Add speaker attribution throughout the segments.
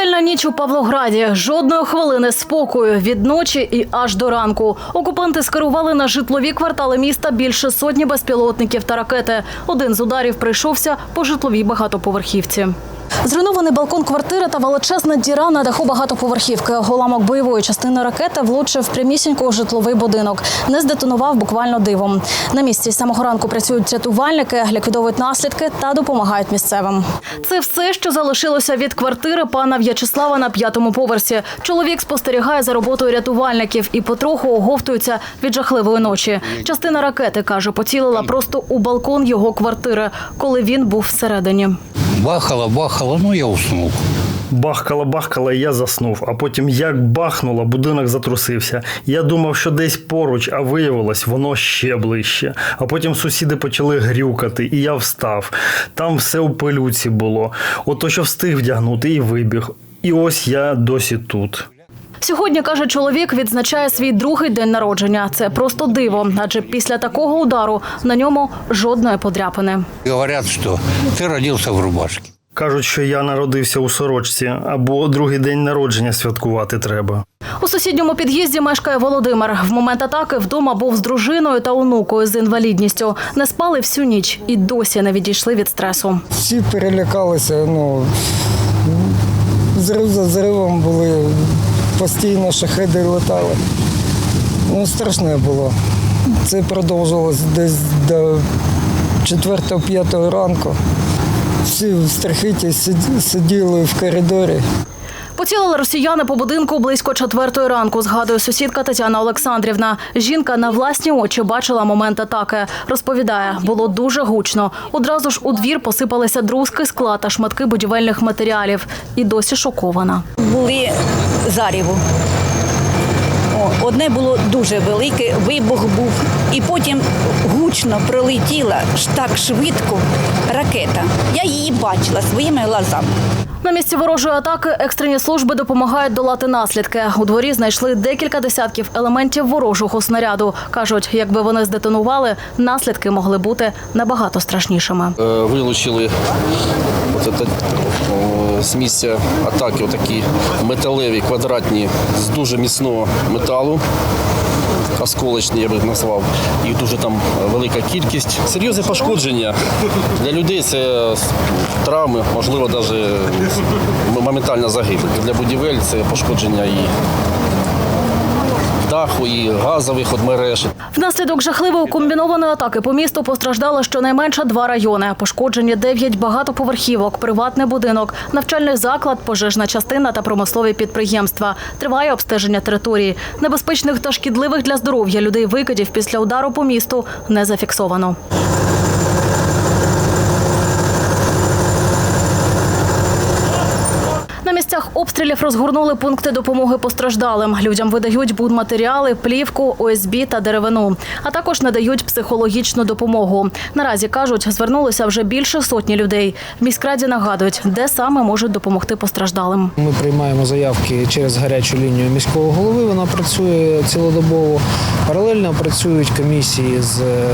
Speaker 1: Пекельна ніч у Павлограді. Жодної хвилини спокою від ночі і аж до ранку. Окупанти скерували на житлові квартали міста більше сотні безпілотників та ракети. Один з ударів прийшовся по житловій багатоповерхівці. Зруйнований балкон квартири та величезна діра на даху багатоповерхівки. Голамок бойової частини ракети влучив прямісінько у житловий будинок. Не здетонував буквально дивом. На місці з самого ранку працюють рятувальники, ліквідовують наслідки та допомагають місцевим. Це все, що залишилося від квартири пана В'ячеслава на п'ятому поверсі. Чоловік спостерігає за роботою рятувальників і потроху оговтується від жахливої ночі. Частина ракети каже, поцілила просто у балкон його квартири, коли він був всередині.
Speaker 2: Бахало, бахало, ну я уснув.
Speaker 3: Бахкала, бахкала, і я заснув. А потім як бахнуло, будинок затрусився. Я думав, що десь поруч, а виявилось, воно ще ближче. А потім сусіди почали грюкати, і я встав. Там все у пилюці було. Ото що встиг вдягнути і вибіг. І ось я досі тут.
Speaker 1: Сьогодні каже чоловік, відзначає свій другий день народження. Це просто диво, адже після такого удару на ньому жодної подряпини.
Speaker 2: Говорят, что ты родился в рубашке.
Speaker 3: Кажуть, що я народився у сорочці, або другий день народження святкувати треба.
Speaker 1: У сусідньому під'їзді мешкає Володимир. В момент атаки вдома був з дружиною та онукою з інвалідністю. Не спали всю ніч і досі не відійшли від стресу.
Speaker 4: Всі перелякалися, ну зрив за зривом були, постійно шахеди летали. Ну, страшне було. Це продовжилось десь до 4-5 ранку. Всі в страхіті сиділи в коридорі.
Speaker 1: Поцілили росіяни по будинку близько четвертої ранку. Згадує сусідка Тетяна Олександрівна. Жінка на власні очі бачила момент атаки. Розповідає, було дуже гучно. Одразу ж у двір посипалися друзки, скла та шматки будівельних матеріалів. І досі шокована.
Speaker 5: були заріву. Одне було дуже велике, вибух був, і потім гучно пролетіла ж так швидко ракета. Я її бачила своїми глазами.
Speaker 1: На місці ворожої атаки екстрені служби допомагають долати наслідки. У дворі знайшли декілька десятків елементів ворожого снаряду. кажуть, якби вони здетонували, наслідки могли бути набагато страшнішими.
Speaker 6: Е, Вилучили з місця атаки отакі металеві квадратні з дуже міцного металу. Осколочні, я би назвав. Їх дуже там велика кількість. Серйозне пошкодження. Для людей це травми, можливо, навіть моментальна загибель. Для будівель це пошкодження і даху, і газових мереж.
Speaker 1: Внаслідок жахливої комбінованої атаки по місту постраждало щонайменше два райони. Пошкоджені дев'ять багатоповерхівок, приватний будинок, навчальний заклад, пожежна частина та промислові підприємства. Триває обстеження території. Небезпечних та шкідливих для здоров'я людей викидів після удару по місту не зафіксовано. Місцях обстрілів розгорнули пункти допомоги постраждалим. Людям видають будматеріали, плівку, ОСБ та деревину, а також надають психологічну допомогу. Наразі кажуть, звернулися вже більше сотні людей. В міськраді нагадують, де саме можуть допомогти постраждалим.
Speaker 7: Ми приймаємо заявки через гарячу лінію міського голови. Вона працює цілодобово. Паралельно працюють комісії з е,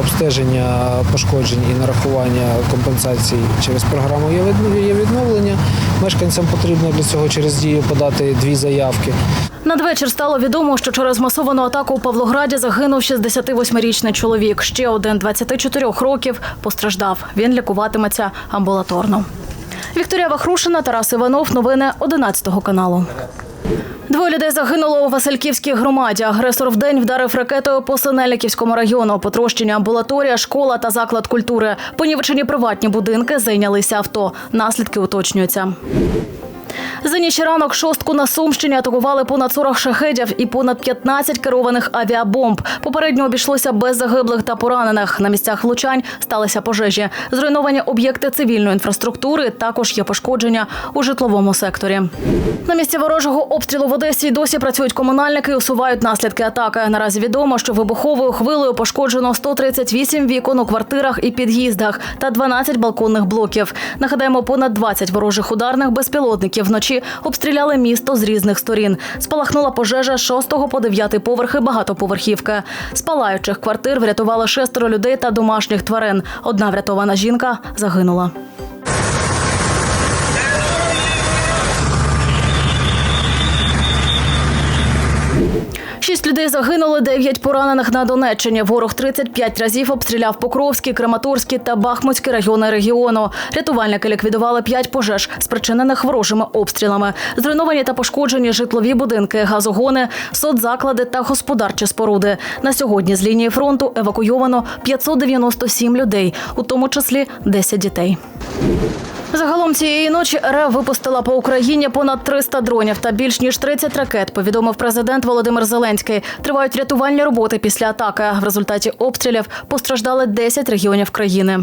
Speaker 7: обстеження пошкоджень і нарахування компенсацій через програму «Є відновлення. Мешканцям потрібно для цього через дію подати дві заявки.
Speaker 1: Надвечір стало відомо, що через масовану атаку у Павлограді загинув 68-річний чоловік. Ще один 24 років постраждав. Він лікуватиметься амбулаторно. Вікторія Вахрушина, Тарас Іванов. Новини 11 каналу. Двоє людей загинуло у Васильківській громаді. Агресор в день вдарив ракетою по Синельниківському району. Потрощення амбулаторія, школа та заклад культури. Понівечені приватні будинки зайнялися авто. Наслідки уточнюються. За ніч ранок шостку на Сумщині атакували понад 40 шахедів і понад 15 керованих авіабомб. Попередньо обійшлося без загиблих та поранених. На місцях влучань сталися пожежі. Зруйновані об'єкти цивільної інфраструктури. Також є пошкодження у житловому секторі. На місці ворожого обстрілу в Одесі досі працюють комунальники і усувають наслідки атаки. Наразі відомо, що вибуховою хвилею пошкоджено 138 вікон у квартирах і під'їздах та 12 балконних блоків. Нагадаємо, понад 20 ворожих ударних безпілотників вночі обстріляли місто з різних сторін. Спалахнула пожежа з 6 по 9 поверхи багатоповерхівки. З палаючих квартир врятували шестеро людей та домашніх тварин. Одна врятована жінка загинула. Шість людей загинули, дев'ять поранених на Донеччині. Ворог 35 разів обстріляв Покровський, Краматорський та Бахмутський райони регіону. Рятувальники ліквідували п'ять пожеж, спричинених ворожими обстрілами. Зруйновані та пошкоджені житлові будинки, газогони, соцзаклади та господарчі споруди. На сьогодні з лінії фронту евакуйовано 597 людей, у тому числі 10 дітей. Загалом цієї ночі РФ випустила по Україні понад 300 дронів та більш ніж 30 ракет. Повідомив президент Володимир Зеленський. Тривають рятувальні роботи після атаки. В результаті обстрілів постраждали 10 регіонів країни.